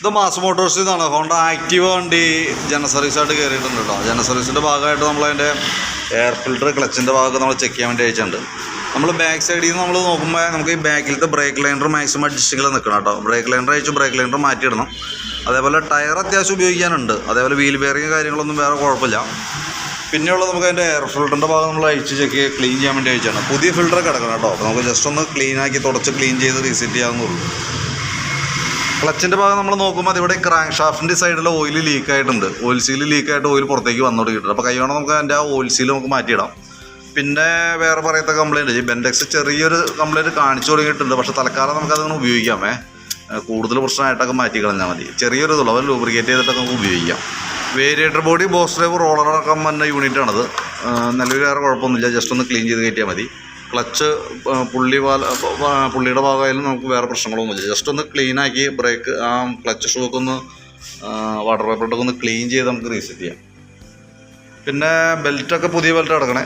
ഇത് Mass Motors ഇതാണ്. Honda active വണ്ടി ജന സർവീസായിട്ട് കയറിയിട്ടുണ്ട് കേട്ടോ ജന സർവീസിന്റെ ഭാഗമായിട്ട് നമ്മളതിന്റെ എയർ ഫിൽറ്റർ ക്ലച്ചിന്റെ ഭാഗമൊക്കെ നമ്മൾ ചെക്ക് ചെയ്യാൻ വേണ്ടി അയച്ചിട്ടുണ്ട്. നമ്മൾ ബാക്ക് സൈഡിൽ നിന്ന് നമ്മൾ നോക്കുമ്പോൾ നമുക്ക് ഈ ബാക്കിലത്തെ ബ്രേക്ക് ലൈനർ മാക്സിമം അഡ്ജസ്റ്റിങ്ങിൽ നിൽക്കണം കേട്ടോ ബ്രേക്ക് ലൈനർ അയച്ചു ബ്രേക്ക് ലൈനർ മാറ്റിയിടണം. അതേപോലെ ടയർ അത്യാവശ്യം ഉപയോഗിക്കാനുണ്ട്. അതേപോലെ വീൽ ബെയറിങ് കാര്യങ്ങളൊന്നും വേറെ കുഴപ്പമില്ല. പിന്നെയുള്ള നമുക്ക് അതിന്റെ എയർ ഫിൽറ്ററിന്റെ ഭാഗം നമ്മൾ അഴിച്ച് ചെക്ക് ക്ലീൻ ചെയ്യാൻ വേണ്ടി അയച്ചാണ്. പുതിയ ഫിൽറ്റർ കിടക്കണം കേട്ടോ അപ്പോൾ നമുക്ക് ജസ്റ്റ് ഒന്ന് ക്ലീൻ ആക്കി തുടച്ച് ക്ലീൻ ചെയ്ത് റീസെറ്റ് ചെയ്യാവുന്നുള്ളൂ ക്ലച്ചിന്റെ ഭാഗം നമ്മൾ നോക്കുമ്പോൾ അത് ഇവിടെ ക്രാങ്ക് ഷാഫ്റ്റിന്റെ സൈഡിൽ ഓയിൽ ലീക്ക് ആയിട്ടുണ്ട്. ഓയിൽ സീൽ ലീക്ക് ആയിട്ട് ഓയിൽ പുറത്തേക്ക് വന്നു തുടങ്ങിയിട്ടുണ്ട്. അപ്പോൾ കൈയോടെ നമുക്ക് അതിന്റെ ആ ഓയിൽ സീൽ നമുക്ക് മാറ്റിയിടാം. പിന്നെ വേറെ പറയത്ത കംപ്ലൈന്റ് ഈ ബെൻഡെക്സ് ചെറിയൊരു കംപ്ലൈന്റ് കാണിച്ചു തുടങ്ങിയിട്ടുണ്ട്. പക്ഷേ തൽക്കാലം നമുക്കതങ്ങനെ ഉപയോഗിക്കാമേ കൂടുതൽ പ്രശ്നമായിട്ടൊക്കെ മാറ്റി കളഞ്ഞാൽ മതി. ചെറിയൊരു ഇതുള്ളൂ. അവർ ലൂബ്രിക്കേറ്റ് ചെയ്തിട്ടൊക്കെ നമുക്ക് ഉപയോഗിക്കാം. വേരിയേറ്റർ ബോഡി ബോസ് ഡ്രൈവ് റോളറടക്കം വന്ന യൂണിറ്റാണത് നിലവിൽ വേറെ കുഴപ്പമൊന്നുമില്ല. ജസ്റ്റ് ഒന്ന് ക്ലീൻ ചെയ്ത് കയറ്റിയാൽ മതി. ക്ലച്ച് പുള്ളി പാല പുള്ളിയുടെ ഭാഗമായാലും നമുക്ക് വേറെ പ്രശ്നങ്ങളൊന്നുമില്ല. ജസ്റ്റ് ഒന്ന് ക്ലീനാക്കി ബ്രേക്ക് ആ ക്ലച്ച് ഷൂ ഒക്കെ ഒന്ന് വാട്ടർ പേപ്പറിട്ടൊക്കെ ഒന്ന് ക്ലീൻ ചെയ്ത് നമുക്ക് റീസെറ്റ് ചെയ്യാം. പിന്നെ ബെൽറ്റൊക്കെ പുതിയ ബെൽറ്റ് അടക്കണേ.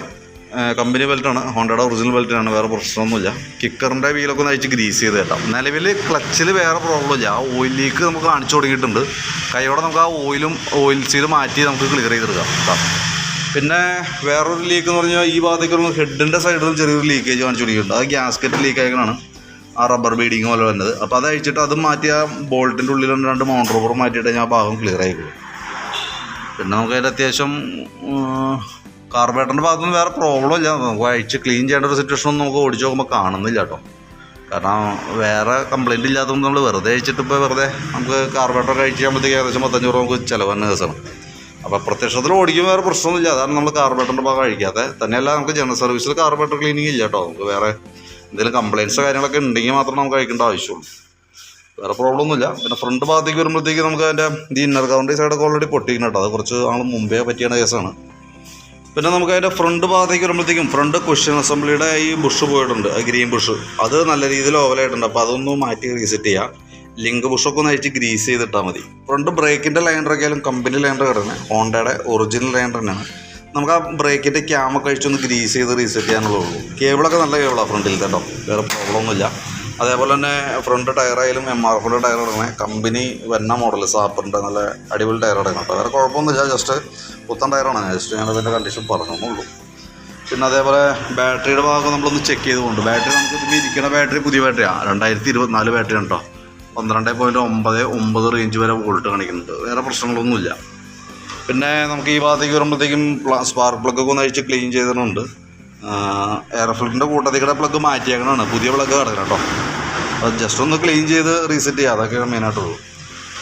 കമ്പനി ബെൽറ്റാണ് ഹോണ്ടയുടെ ഒറിജിനൽ ബെൽറ്റാണ് വേറെ പ്രശ്നമൊന്നുമില്ല. കിക്കറിന്റെ വീലൊക്കെ ഒന്ന് അയച്ച് ഗ്രീസ് ചെയ്ത് തരാം നിലവിൽ ക്ലച്ചിൽ വേറെ പ്രോബ്ലം ഇല്ല. ആ ഓയിൽ ലീക്ക് നമുക്ക് കാണിച്ചു തുടങ്ങിയിട്ടുണ്ട്. കൈയോടെ നമുക്ക് ആ ഓയിലും ഓയിൽ സീൽ മാറ്റി നമുക്ക് ക്ലിയർ ചെയ്തെടുക്കാം കേട്ടോ. പിന്നെ വേറൊരു ലീക്ക് എന്ന് പറഞ്ഞാൽ ഈ ഭാഗത്തേക്ക് വരുമ്പോൾ ഹെഡിന്റെ സൈഡിൽ ചെറിയൊരു ലീക്കേജ് കാണിച്ചു അത് ഗ്യാസ്കറ്റ് ലീക്ക് ആയിക്കണാണ് ആ റബ്ബർ ബീഡിങ് പോലെ വരുന്നത്. അപ്പോൾ അത് അഴിച്ചിട്ട് അത് മാറ്റി ആ ബോൾട്ടിന്റെ ഉള്ളിൽ രണ്ട് മൗണ്ട് റബ്ബർ മാറ്റിയിട്ട് ഞാൻ ഭാഗം ക്ലിയർ ആയിക്കോളും പിന്നെ നമുക്ക് അതിന്റെ അത്യാവശ്യം കാർബേറ്ററിന്റെ ഭാഗത്തുനിന്ന് വേറെ പ്രോബ്ലം ഇല്ല. നമുക്ക് അഴിച്ച് ക്ലീൻ ചെയ്യേണ്ട ഒരു സിറ്റുവേഷൻ ഒന്നും നമുക്ക് ഓടിച്ച് നോക്കുമ്പോൾ കാണുന്നില്ല കേട്ടോ. കാരണം വേറെ കംപ്ലൈന്റ് ഇല്ലാത്തതുകൊണ്ട് നമ്മൾ വെറുതെ അഴിച്ചിട്ട് ഇപ്പോൾ വെറുതെ നമുക്ക് കാർബേറ്റർ കഴിച്ച് ചെയ്യുമ്പോഴത്തേക്ക് ഏകദേശം പത്തഞ്ഞൂറ് നമുക്ക് ചിലവ് തന്നെ ദിവസമാണ് അപ്പോൾ പ്രത്യക്ഷത്തിൽ ഓടിക്കുമ്പോൾ വേറെ പ്രശ്നമൊന്നുമില്ല. അതാണ് നമ്മൾ കാർബേറ്ററിന്റെ ഭാഗം കഴിക്കാതെ തന്നെയല്ല നമുക്ക് ജനറൽ സർവീസിൽ കാർബേറ്റർ ക്ലീനിങ് ഇല്ല കേട്ടോ. നമുക്ക് വേറെ എന്തെങ്കിലും കംപ്ലയിൻസോ കാര്യങ്ങളൊക്കെ ഉണ്ടെങ്കിൽ മാത്രം നമുക്ക് കഴിക്കേണ്ട ആവശ്യമുള്ളൂ. വേറെ പ്രോബ്ലം ഒന്നുമില്ല. പിന്നെ ഫ്രണ്ട് ഭാഗത്തേക്ക് വരുമ്പോഴത്തേക്ക് നമുക്ക് അതിന്റെ ഈ ഇന്നർ കൗണ്ടറി സൈഡൊക്കെ ഓൾറെഡി പൊട്ടിക്കണം കേട്ടോ. അത് കുറച്ച് നാൾ മുമ്പേ പറ്റിയ കേസാണ്. പിന്നെ നമുക്ക് അതിന്റെ ഫ്രണ്ട് ഭാഗത്തേക്ക് വരുമ്പോഴത്തേക്കും ഫ്രണ്ട് ക്വസ്റ്റ്യൻ അസംബ്ലിയുടെ ഈ ബുഷ് പോയിട്ടുണ്ട്. ഗ്രീൻ ബുഷ് അത് നല്ല രീതിയിൽ ഓവലായിട്ടുണ്ട് അപ്പോൾ അതൊന്ന് മാറ്റി റീസെറ്റ് ചെയ്യുക ലിങ്ക് ബുഷൊക്കെ ഒന്ന് അഴിച്ച് ഗ്രീസ് ചെയ്തിട്ടാൽ മതി ഫ്രണ്ട് ബ്രേക്കിന്റെ ലൈനറൊക്കെ ആയാലും കമ്പനി ലൈനർ കിടക്കുന്നത് ഹോണ്ടയുടെ ഒറിജിനൽ ലൈൻഡർ തന്നെയാണ്. നമുക്ക് ആ ബ്രേക്കിന്റെ ക്യാമൊക്കെ അഴിച്ചൊന്ന് ഗ്രീസ് ചെയ്ത് റീസെറ്റ് ചെയ്യാനുള്ളൂ കേബിളൊക്കെ നല്ല കേബിളാണ് ഫ്രണ്ടിൽ കേട്ടോ. വേറെ പ്രോബ്ലം ഒന്നുമില്ല. അതേപോലെ തന്നെ ഫ്രണ്ട് ടയറായാലും എം ആർ എഫിന്റെ ടയർ ഇടണേ കമ്പനി വന്ന മോഡൽ സാപ്പറിന്റെ നല്ല അടിപൊളി ടയർ ഇടണം കേട്ടോ. വേറെ കുഴപ്പമൊന്നുമില്ല. ജസ്റ്റ് പുത്തൻ ടയറാണ് ജസ്റ്റ് ഞാനതിന്റെ കണ്ടീഷൻ പറഞ്ഞോളൂ പിന്നെ അതേപോലെ ബാറ്ററിയുടെ ഭാഗം നമ്മളൊന്ന് ചെക്ക് ചെയ്തുകൊണ്ട് ബാറ്ററി നമുക്ക് ഇരിക്കുന്ന ബാറ്ററി പുതിയ ബാറ്ററിയാണ് രണ്ടായിരത്തി ഇരുപത്തിനാല് ബാറ്ററി കേട്ടോ. പന്ത്രണ്ട് പോയിന്റ് ഒമ്പത് ഒമ്പത് റേഞ്ച് വരെ വോൾട്ട് കാണിക്കുന്നുണ്ട്. വേറെ പ്രശ്നങ്ങളൊന്നുമില്ല. പിന്നെ നമുക്ക് ഈ ഭാഗത്തേക്ക് വരുമ്പോഴത്തേക്കും സ്പാർക്ക് പ്ലഗ് ഒക്കെ ഒന്ന് അഴിച്ച് ക്ലീൻ ചെയ്തിട്ടുണ്ട്. എയർ ഫിൽറ്ററിന്റെ കൂട്ടത്തിൽ കൂടെ പ്ലഗ് മാറ്റിയേക്കണതാണ്. പുതിയ പ്ലഗ് കിടക്കണം കേട്ടോ. അത് ജസ്റ്റ് ഒന്ന് ക്ലീൻ ചെയ്ത് റീസെറ്റ് ചെയ്യുക അതൊക്കെയാണ് മെയിനായിട്ടുള്ളൂ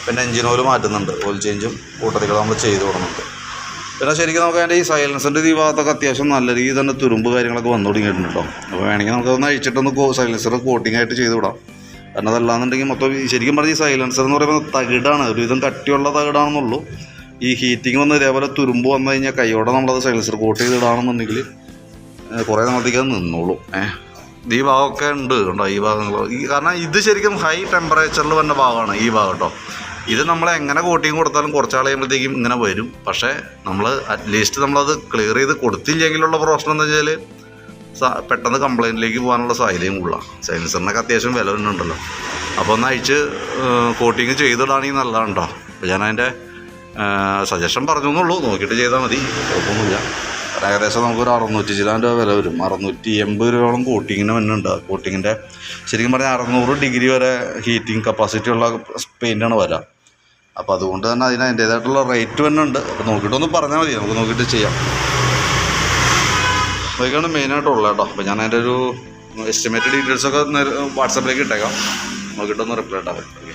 പിന്നെ എഞ്ചിൻ ഓയിൽ മാറ്റുന്നുണ്ട്. ഓയിൽ ചേഞ്ചും കൂട്ടത്തിൽ കൂടെ നമ്മൾ ചെയ്ത് കൊടുക്കുന്നുണ്ട്. പിന്നെ ശരിക്കും നമുക്ക് അതിന്റെ ഈ സൈലൻസിന്റെ ഈ ഭാഗത്തൊക്കെ അത്യാവശ്യം നല്ല രീതിയിൽ തന്നെ തുരുമ്പ് കാര്യങ്ങളൊക്കെ വന്നു തുടങ്ങിയിട്ടുണ്ട് കേട്ടോ. അപ്പോൾ വേണമെങ്കിൽ നമുക്കൊന്ന് അഴിച്ചിട്ടൊന്ന് സൈലൻസർ കോട്ടിംഗ് ആയിട്ട് ചെയ്ത് വിടാം. കാരണം അതല്ലാന്നുണ്ടെങ്കിൽ മൊത്തം ശരിക്കും പറഞ്ഞ ഈ സൈലൻസർ എന്ന് പറയുമ്പോൾ തകിടാണ് ഒരുവിധം കട്ടിയുള്ള തകിടാണെന്നുള്ളൂ. ഈ ഹീറ്റിംഗ് വന്ന് ഇതേപോലെ തുരുമ്പ് വന്നു കഴിഞ്ഞാൽ കൈയോടെ നമ്മളത് സൈലൻസർ കോട്ട് ചെയ്തിടാണെന്നുണ്ടെങ്കിൽ കുറേ നാളത്തേക്ക് അത് നിന്നോളൂ. ഏഹ് ഈ ഭാഗമൊക്കെ ഉണ്ട് കണ്ടോ ഈ ഭാഗങ്ങൾ ഈ കാരണം ഇത് ശരിക്കും ഹൈ ടെമ്പറേച്ചറിൽ വന്ന ഭാഗമാണ് ഈ ഭാഗം കേട്ടോ. ഇത് നമ്മൾ എങ്ങനെ കോട്ടിങ് കൊടുത്താലും കുറച്ചാൾ കഴിയുമ്പോഴത്തേക്കും ഇങ്ങനെ വരും. പക്ഷേ നമ്മൾ അറ്റ്ലീസ്റ്റ് നമ്മളത് ക്ലിയർ ചെയ്ത് കൊടുത്തില്ലെങ്കിലുള്ള പ്രശ്നം എന്താ വെച്ചാൽ പെട്ടെന്ന് കംപ്ലയിന്റിലേക്ക് പോകാനുള്ള സാധ്യതയും കൂടുതലാണ് സൈലൻസറിനൊക്കെ അത്യാവശ്യം വില തന്നെ ഉണ്ടല്ലോ അപ്പോൾ ഒന്ന് അയച്ച് കോട്ടിങ് ചെയ്തിടാണെങ്കിൽ നല്ലതാണ് കേട്ടോ അപ്പോൾ ഞാൻ അതിന്റെ സജഷൻ പറഞ്ഞു എന്നുള്ളൂ. നോക്കിയിട്ട് ചെയ്താൽ മതി. കുഴപ്പമൊന്നുമില്ല. ഏകദേശം നമുക്കൊരു അറുന്നൂറ്റി ചിലാൻ രൂപ വില വരും. അറുന്നൂറ്റി എൺപത് രൂപയോളം കോട്ടിങ്ങിന് വന്നുണ്ട് കോട്ടിങ്ങിന്റെ ശരിക്കും പറഞ്ഞാൽ അറുന്നൂറ് ഡിഗ്രി വരെ ഹീറ്റിംഗ് കപ്പാസിറ്റി ഉള്ള പെയിന്റാണ് വില. അപ്പോൾ അതുകൊണ്ട് തന്നെ അതിന് അതിന്റേതായിട്ടുള്ള റേറ്റ് തന്നെ ഉണ്ട് അപ്പോൾ നോക്കിയിട്ടൊന്ന് പറഞ്ഞാൽ മതി. നമുക്ക് നോക്കിയിട്ട് ചെയ്യാം. അതൊക്കെയാണ് മെയിനായിട്ടുള്ളത് കേട്ടോ അപ്പോൾ ഞാൻ അതിന്റെ ഒരു എസ്റ്റിമേറ്റ് ഡീറ്റെയിൽസൊക്കെ വാട്സാപ്പിലേക്ക് ഇട്ടേക്കാം. നോക്കിയിട്ടൊന്ന് റിപ്ലൈ ഇട്ടാൽ മതി.